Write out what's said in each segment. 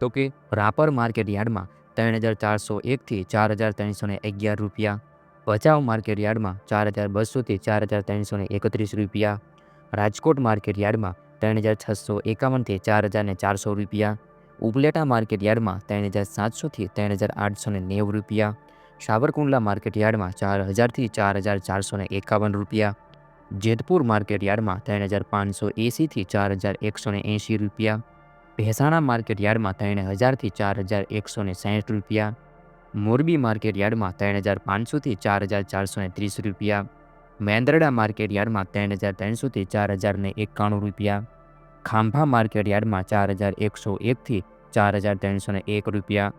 તો કે રાપર માર્કેટ યાર્ડમાં ત્રણ હજાર ચારસો એકથી ચાર હજાર ત્રણસો ને અગિયાર રૂપિયા, ભચાઉ માર્કેટ યાર્ડમાં ચાર હજાર બસોથી ચાર હજાર ત્રણસો ને એકત્રીસ રૂપિયા, રાજકોટ માર્કેટ યાર્ડમાં ત્રણ હજાર છસો એકાવનથી ચાર હજાર ને ચારસો રૂપિયા, ઉપલેટા માર્કેટ યાર્ડમાં ત્રણ હજાર સાતસોથી ત્રણ હજાર આઠસો ને નેવું રૂપિયા, સાવરકુંડલા માર્કેટ યાર્ડમાં ચાર હજારથી ચાર હજાર ચારસો ને એકાવન રૂપિયા, જેતપુર માર્કેટ યાર્ડમાં ત્રણ હજાર પાંચસો એંસીથી ચાર હજાર એકસો ને એંશી રૂપિયા ભેસાણા માર્કેટ યાર્ડમાં ત્રણ હજારથી ચાર હજાર એકસો ને સાહીઠ રૂપિયા. મોરબી માર્કેટ યાર્ડમાં ત્રણ હજાર પાંચસોથી ચાર હજાર ચારસો ને ત્રીસ રૂપિયા. મેંદરડા માર્કેટ યાર્ડમાં ત્રણ હજાર ત્રણસોથી ચાર હજાર ને એકાણું રૂપિયા. ખાંભા માર્કેટ યાર્ડમાં ચાર હજાર એકસો એકથી ચાર હજાર ત્રણસો ને એક રૂપિયા.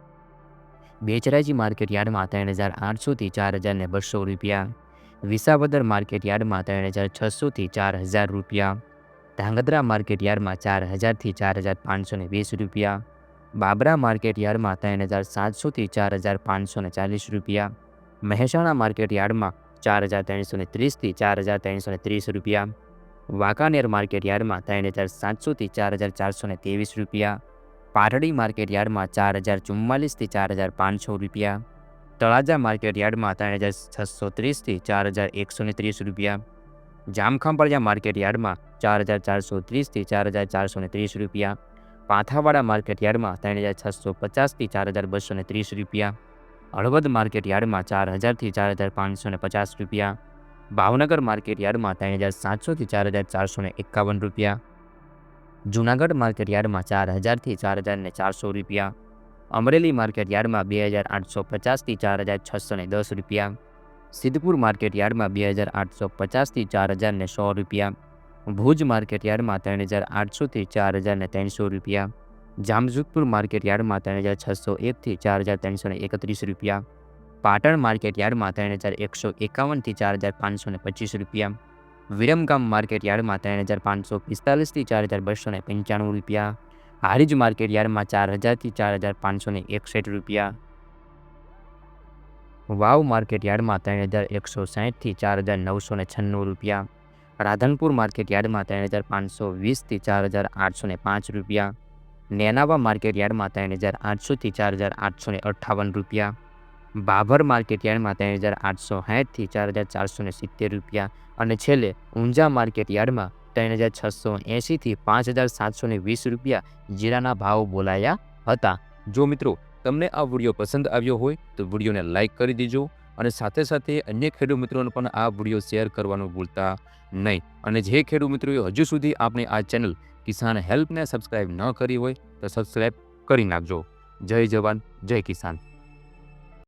બેચરાજી માર્કેટ યાર્ડમાં ત્રણ હજાર આઠસોથી ચાર હજાર ને બસો રૂપિયા. વિસાવદર માર્કેટ યાર્ડમાં ત્રણ હજાર છસોથી ચાર હજાર રૂપિયા. ધાંગધ્રા માર્કેટ યાર્ડમાં ચાર હજારથી ચાર હજાર પાંચસો વીસ રૂપિયા. બાબરા માર્કેટ યાર્ડમાં ત્રણ હજાર સાતસોથી ચાર હજાર પાંચસો ચાલીસ રૂપિયા. મહેસાણા માર્કેટ યાર્ડમાં ચાર હજાર ત્રણસો ત્રીસથી ચાર હજાર ત્રણસો ત્રીસ રૂપિયા. વાંકાનેર માર્કેટ યાર્ડમાં ત્રણ હજાર સાતસોથી ચાર હજાર ચારસો ત્રેવીસ રૂપિયા. પાટડી માર્કેટ યાર્ડમાં ચાર હજાર ચુમ્માલીસથી ચાર હજાર પાંચસો રૂપિયા. તળાજા માર્કેટ યાર્ડમાં ત્રણ હજાર છસો ત્રીસથી ચાર હજાર એકસો ત્રીસ રૂપિયા. જામખંભાળિયા માર્કેટ યાર્ડમાં ચાર હજાર ચારસો ત્રીસથી ચાર હજાર ચારસો ને ત્રીસ રૂપિયા. પાથાવાડા માર્કેટ યાર્ડમાં ત્રણ હજાર છસો પચાસથી ચાર હજાર બસો ને ત્રીસ રૂપિયા. હળવદ માર્કેટ યાર્ડમાં ચાર હજારથી ચાર હજાર પાંચસો ને પચાસ રૂપિયા. ભાવનગર માર્કેટ યાર્ડમાં ત્રણ હજાર સાતસોથી ચાર હજાર ચારસો એકાવન રૂપિયા. જૂનાગઢ માર્કેટ યાર્ડમાં ચાર હજારથી ચાર હજાર ચારસો રૂપિયા. અમરેલી માર્કેટ યાર્ડમાં બે હજાર આઠસો પચાસથી ચાર હજાર છસો દસ રૂપિયા. સિદ્ધપુર માર્કેટ યાર્ડમાં બે હજાર આઠસો પચાસથી ચાર હજાર ને સો રૂપિયા. ભુજ માર્કેટ યાર્ડમાં ત્રણ હજાર આઠસોથી ચાર હજાર ત્રણસો રૂપિયા. જામજોધપુર માર્કેટ યાર્ડમાં ત્રણ હજાર છસો એકથી ચાર હજાર ત્રણસો એકત્રીસ રૂપિયા. પાટણ માર્કેટ યાર્ડમાં ત્રણ હજાર એકસો એકાવનથી ચાર હજાર પાંચસો પચીસ રૂપિયા. વિરમગામ માર્કેટ યાર્ડમાં ત્રણ હજાર પાંચસો પિસ્તાલીસથી ચાર હજાર બસો પંચાણું રૂપિયા. હારીજ માર્કેટ યાર્ડમાં ચાર હજારથી ચાર હજાર પાંચસો ને એકસઠ રૂપિયા. વાવ માર્કેટ યાર્ડમાં ત્રણ હજાર એકસો સાહીઠથી ચાર હજાર નવસો ને છન્નું રૂપિયા. રાધનપુર માર્કેટ યાર્ડમાં ત્રણ હજાર પાંચસો વીસથી ચાર હજાર આઠસો ને પાંચ રૂપિયા. નેનાવા માર્કેટ યાર્ડમાં ત્રણ હજાર આઠસોથી ચાર હજાર આઠસો ને અઠ્ઠાવન રૂપિયા. બાભર માર્કેટ યાર્ડમાં ત્રણ હજાર આઠસો સાઠથી ચાર હજાર ચારસો ને સિત્તેર રૂપિયા. અને છેલ્લે ઊંઝા માર્કેટ યાર્ડમાં ત્રણ હજાર છસો એંશીથી પાંચ હજાર સાતસો ને વીસ રૂપિયા જીરાના ભાવ બોલાયા હતા. જો મિત્રો, તમને આ વીડિયો પસંદ આવ્યો હોય તો વિડીયોને લાઇક કરી દેજો. અને સાથે સાથે અન્ય ખેડૂત મિત્રોને પણ આ વીડિયો શેર કરવાનું ભૂલતા નહીં. અને જે ખેડૂત મિત્રોએ હજુ સુધી આપણે આ ચેનલ કિસાન હેલ્પને સબસ્ક્રાઇબ ન કરી હોય તો સબસ્ક્રાઇબ કરી નાખજો. જય જવાન, જય કિસાન.